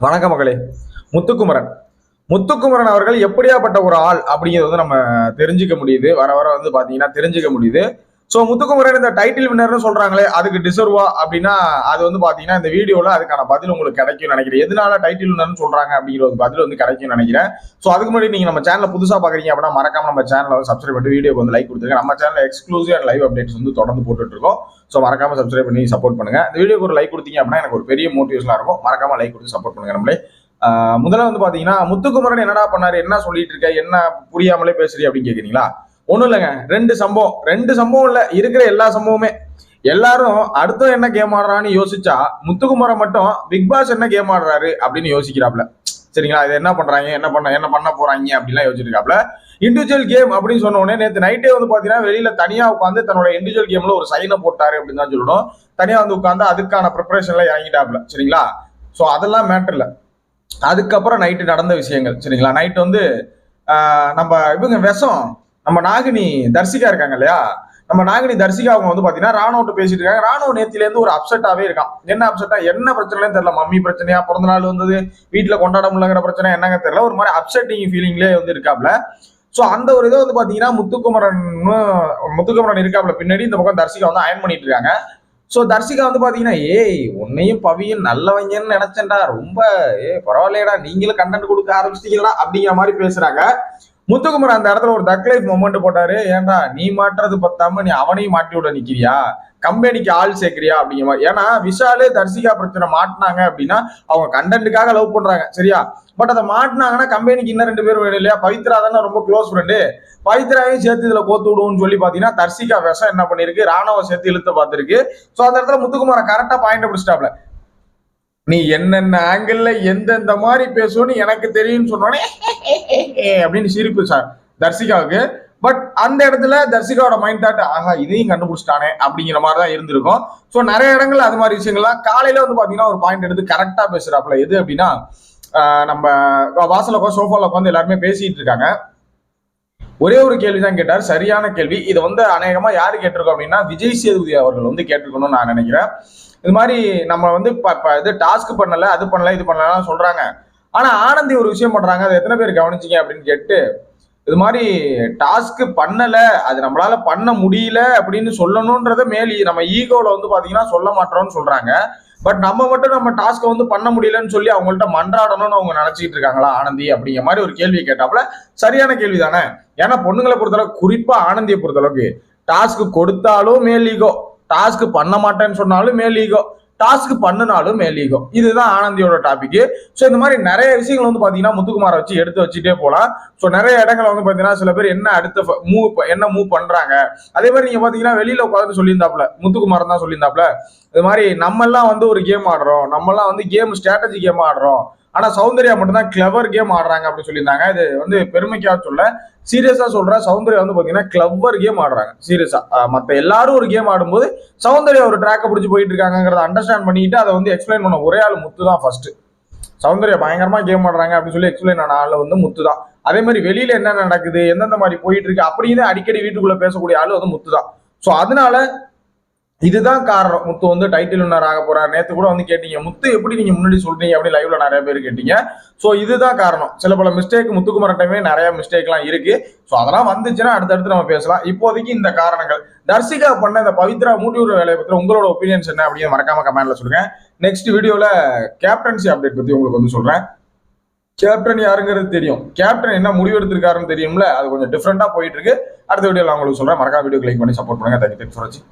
வணக்க மகளே. முத்துக்குமரன். முத்துக்குமரன் அவர்கள் எப்படியாப்பட்ட ஒரு ஆள் அப்படிங்கிறது வந்து நம்ம தெரிஞ்சுக்க முடியுது. வர வர வந்து பார்த்தீங்கன்னா தெரிஞ்சுக்க முடியுது. ஸோ முத்துக்குமரன் இந்த டைட்டில் வின்னர்னு சொல்றாங்களே அதுக்கு டிசர்வா அப்படின்னா அது வந்து பாத்தீங்கன்னா இந்த வீடியோல அதுக்கான பதில் உங்களுக்கு கிடைக்கும் நினைக்கிறேன். எதனால டைட்டில் வின்னர்னு சொல்றாங்க அப்படிங்கிற ஒரு பதில் வந்து கிடைக்கும் நினைக்கிறேன். ஸோ அதுக்கு முன்னாடி நீங்க நம்ம சேனல் புதுசா பாக்குறீங்க அப்படின்னா மறக்காம நம்ம சேனலை வந்து சப்ஸ்கிரைப் பண்ணி வீடியோக்கு வந்து லைக் கொடுத்துருங்க. நம்ம channel exclusive and live updates வந்து தொடர்ந்து போட்டுட்டு இருக்கோம். ஸோ மறக்காம சப்ஸ்கிரைப் பண்ணி சப்போர்ட் பண்ணுங்க. இந்த வீடியோக்கு ஒரு லைக் கொடுத்தீங்க அப்படின்னா எனக்கு ஒரு பெரிய மோட்டிவேஷனா இருக்கும். மறக்காம லைக் கொடுத்து சப்போர்ட் பண்ணுங்க நம்மளே. முதல்ல வந்து பாத்தீங்கன்னா முத்துக்குமரன் என்னடா பண்ணாரு? என்ன சொல்லிட்டு இருக்க? என்ன புரியாமலே பேசுறீ? அப்படின்னு கேக்குறீங்களா? ஒன்றும் இல்லைங்க. ரெண்டு சம்பவம். ரெண்டு சம்பவம் இல்லை. இருக்கிற எல்லா சம்பவமே. எல்லாரும் அடுத்த என்ன கேம் ஆடுறான்னு யோசிச்சா முத்துக்குமரன் மட்டும் பிக் பாஸ் என்ன கேம் ஆடுறாரு அப்படின்னு யோசிக்கிறாப்ல. சரிங்களா? இது என்ன பண்றாங்க? என்ன பண்ண என்ன பண்ண போறாங்க? அப்படிலாம் யோசிச்சிருக்காப்ல. இண்டிவிஜுவல் கேம் அப்படின்னு சொன்ன உடனே நேற்று நைட்டே வந்து பாத்தீங்கன்னா வெளியில தனியா உட்காந்து தன்னோட இண்டிவிஜுவல் கேம்ல ஒரு சைனை போட்டாரு அப்படின்னு தான் சொல்லணும். தனியா வந்து உட்காந்து அதுக்கான ப்ரிப்பரேஷன்ல இறங்கிட்டாப்ல. சரிங்களா? ஸோ அதெல்லாம் மேட்டர் இல்லை. அதுக்கப்புறம் நைட்டு நடந்த விஷயங்கள். சரிங்களா? நைட் வந்து நம்ம இவங்க விஷம் நம்ம நாகினி தர்சிகா இருக்காங்க இல்லையா? நம்ம நாகினி தர்சிகா அவங்க வந்து பாத்தீங்கன்னா ராணுவட்ட பேசிட்டு இருக்காங்க. ராணுவ நேத்தில இருந்து ஒரு அப்செட்டாவே இருக்கான். என்ன அப்செட்டா என்ன பிரச்சனைன்னு தெரியல. மம்மி பிரச்சனையா? பிறந்த நாள் வந்தது. வீட்டுல கொண்டாட முடியலங்கிற பிரச்சனை என்னங்க தெரியல. ஒரு மாதிரி அப்செட்டிங் ஃபீலிங்லேயே வந்து இருக்காப்ல. ஸோ அந்த ஒரு இதை வந்து பாத்தீங்கன்னா முத்துக்குமரன் முத்துக்குமரன் இருக்காப்ல. பின்னாடி இந்த பக்கம் தர்சிகா வந்து அயன் பண்ணிட்டு இருக்காங்க. ஸோ தர்சிகா வந்து பாத்தீங்கன்னா ஏய் உன்னையும் பவியும் நல்லவங்கன்னு நினைச்சேன்டா. ரொம்ப ஏ பரவாயில்லையடா. நீங்களும் கண்டென்ட் கொடுக்க ஆரம்பிச்சிட்டீங்களா அப்படிங்கிற மாதிரி பேசுறாங்க. முத்துக்குமர் அந்த இடத்துல ஒரு தக் லைஃப் மொமெண்ட் போட்டாரு. ஏன்டா நீ மாட்டுறது பத்தாம நீ அவனையும் மாட்டி விட நிக்கிறியா? கம்பெனிக்கு ஆள் சேர்க்கிறியா அப்படிங்கிற மாதிரி. ஏன்னா விஷாலே தர்சிகா பிரச்சனை மாட்டினாங்க அப்படின்னா அவங்க கண்டென்ட்டுக்காக லவ் பண்றாங்க. சரியா? பட் அதை மாட்டினாங்கன்னா கம்பெனிக்கு இன்னும் ரெண்டு பேரும் வேணும் இல்லையா? பவித்ரா தானே ரொம்ப க்ளோஸ் ஃப்ரெண்டு பவித்ராவையும் சேர்த்து இதில் கோத்து விடுவோம்னு சொல்லி பார்த்தீங்கன்னா தர்சிகா விஷம் என்ன பண்ணிருக்கு ராணுவ சேர்த்து இழுத்து பார்த்துருக்கு. ஸோ அந்த இடத்துல முத்துக்குமாரை கரெக்டாக பாயிண்ட் பிடிச்சிட்டாப்ல. நீ என்னென்ன ஆங்கிள் எந்தெந்த மாதிரி பேசுவோன்னு எனக்கு தெரியும்னு சொன்னோடனே அப்படின்னு சிரிப்பு சார் தர்சிகாவுக்கு பட் அந்த இடத்துல தர்சிகாவோட மைண்ட் தாட் ஆஹா இதையும் கண்டுபிடிச்சிட்டானே அப்படிங்கிற மாதிரி தான் இருந்திருக்கும். ஸோ நிறைய இடங்கள்ல அது மாதிரி விஷயங்கள்லாம் காலையில வந்து பாத்தீங்கன்னா ஒரு பாயிண்ட் எடுத்து கரெக்டா பேசுறாப்புல. எது அப்படின்னா நம்ம வாசல உட்காந்து சோஃபால உட்காந்து எல்லாருமே பேசிட்டு இருக்காங்க. ஒரே ஒரு கேள்வி தான் கேட்டார். சரியான கேள்வி. இதை வந்து அநேகமா யாரு கேட்டிருக்கோம் அப்படின்னா விஜய் சேதுபதி அவர்கள் வந்து கேட்டிருக்கணும்னு நான் நினைக்கிறேன். இது மாதிரி நம்ம வந்து இது டாஸ்க் பண்ணல அது பண்ணல இது பண்ணலாம் சொல்றாங்க. ஆனா ஆனந்தி ஒரு விஷயம் பண்றாங்க. அதை எத்தனை பேர் கவனிச்சிங்க அப்படின்னு கேட்டு இது மாதிரி டாஸ்க் பண்ணல அது நம்மளால பண்ண முடியல அப்படின்னு சொல்லணும்ன்றத மேல் நம்ம ஈகோல வந்து பாத்தீங்கன்னா சொல்ல மாட்டோம்னு சொல்றாங்க. பட் நம்ம மட்டும் நம்ம டாஸ்க்கை வந்து பண்ண முடியலன்னு சொல்லி அவங்கள்ட்ட மன்றாடணும்னு அவங்க நினைச்சிட்டு இருக்காங்களா ஆனந்தி அப்படிங்கிற மாதிரி ஒரு கேள்வியை கேட்டாப்புல சரியான கேள்வி தானே. ஏன்னா பொண்ணுங்களை பொறுத்தளவுக்கு குறிப்பா ஆனந்தியை பொறுத்தளவுக்கு டாஸ்க் கொடுத்தாலும் மேல் ஈகோ. டாஸ்க் பண்ண மாட்டேன்னு சொன்னாலும் மேல் ஈகோ. டாஸ்க் பண்ணினாலும் மேல் ஈகோ. இதுதான் ஆனந்தியோட டாபிக் ஸோ இந்த மாதிரி நிறைய விஷயங்கள் வந்து பார்த்தீங்கன்னா முத்துக்குமாரை வச்சு எடுத்து வச்சுட்டே போகலாம். ஸோ நிறைய இடங்களை வந்து பார்த்தீங்கன்னா சில பேர் என்ன அடுத்த மூவ் என்ன மூவ் பண்ணுறாங்க அதே மாதிரி நீங்கள் பார்த்தீங்கன்னா வெளியில் உட்காந்து சொல்லியிருந்தாப்புல முத்துக்குமார் தான் சொல்லியிருந்தாப்புல இது மாதிரி நம்மெல்லாம் வந்து ஒரு கேம் ஆடுறோம். நம்மெல்லாம் வந்து கேம் ஸ்ட்ராட்டஜி கேம் ஆடுறோம். ஆனால் சௌந்தர்யா மட்டும்தான் கிளவர் கேம் ஆடுறாங்க அப்படின்னு சொல்லியிருந்தாங்க. இது வந்து பெருமைக்காக சொல்ல சீரியஸாக சொல்கிற சௌந்தர்யா வந்து பார்த்தீங்கன்னா கிளவர் கேம் ஆடுறாங்க. சீரியஸாக மற்ற எல்லாரும் ஒரு கேம் ஆடும்போது சௌந்தர்யா ஒரு ட்ராக்கை பிடிச்சி போயிட்டு இருக்காங்கிறத அண்டர்ஸ்டாண்ட் பண்ணிட்டு அதை வந்து எக்ஸ்பிளைன் பண்ண ஒரே ஆள் முத்து தான் ஃபர்ஸ்ட் சௌந்தர்யா பயங்கரமா கேம் ஆடுறாங்க அப்படின்னு சொல்லி எக்ஸ்பிளைன் ஆன ஆள் வந்து முத்து தான் அதே மாதிரி வெளியில என்ன நடக்குது எந்தெந்த மாதிரி போயிட்டு இருக்கு அப்படின்னு அடிக்கடி வீட்டுக்குள்ள பேசக்கூடிய ஆள் வந்து முத்து தான் ஸோ அதனால இதுதான் காரணம். முத்து வந்து டைட்டில் வின்னர் ஆக போறாரு. நேற்று கூட வந்து கேட்டீங்க முத்து எப்படி நீங்க முன்னாடி சொல்றீங்க அப்படி லைவ்ல நிறைய பேர் கேட்டீங்க. ஸோ இதுதான் காரணம். சில பல மிஸ்டேக் முத்துக்குமரட்டமே நிறைய மிஸ்டேக்லாம் இருக்கு. ஸோ அதெல்லாம் வந்துச்சுன்னா அடுத்தடுத்து நம்ம பேசலாம். இப்போதைக்கு இந்த காரணங்கள். தர்சிகா பண்ண இந்த பவித்ரா மூட்டியூர் வேலையை பற்றி உங்களோட ஒப்பீனியன்ஸ் என்ன அப்படின்னு மறக்காம கமெண்ட்ல சொல்லுங்க. நெக்ஸ்ட் வீடியோல கேப்டன்சி அப்டேட் பத்தி உங்களுக்கு வந்து சொல்றேன். கேப்டன் யாருங்கிறது தெரியும். கேப்டன் என்ன முடிவு எடுத்திருக்காருன்னு தெரியும்ல? அது கொஞ்சம் டிஃப்ரெண்டா போயிட்டு இருக்கு. அடுத்த வீடியோல உங்களுக்கு சொல்றேன். மறக்காம வீடியோ கிளிக் பண்ணி சப்போர்ட் பண்ணுங்க. தேங்க்யூ தேங்க்ஸ் ஃபார் வாட்சிங்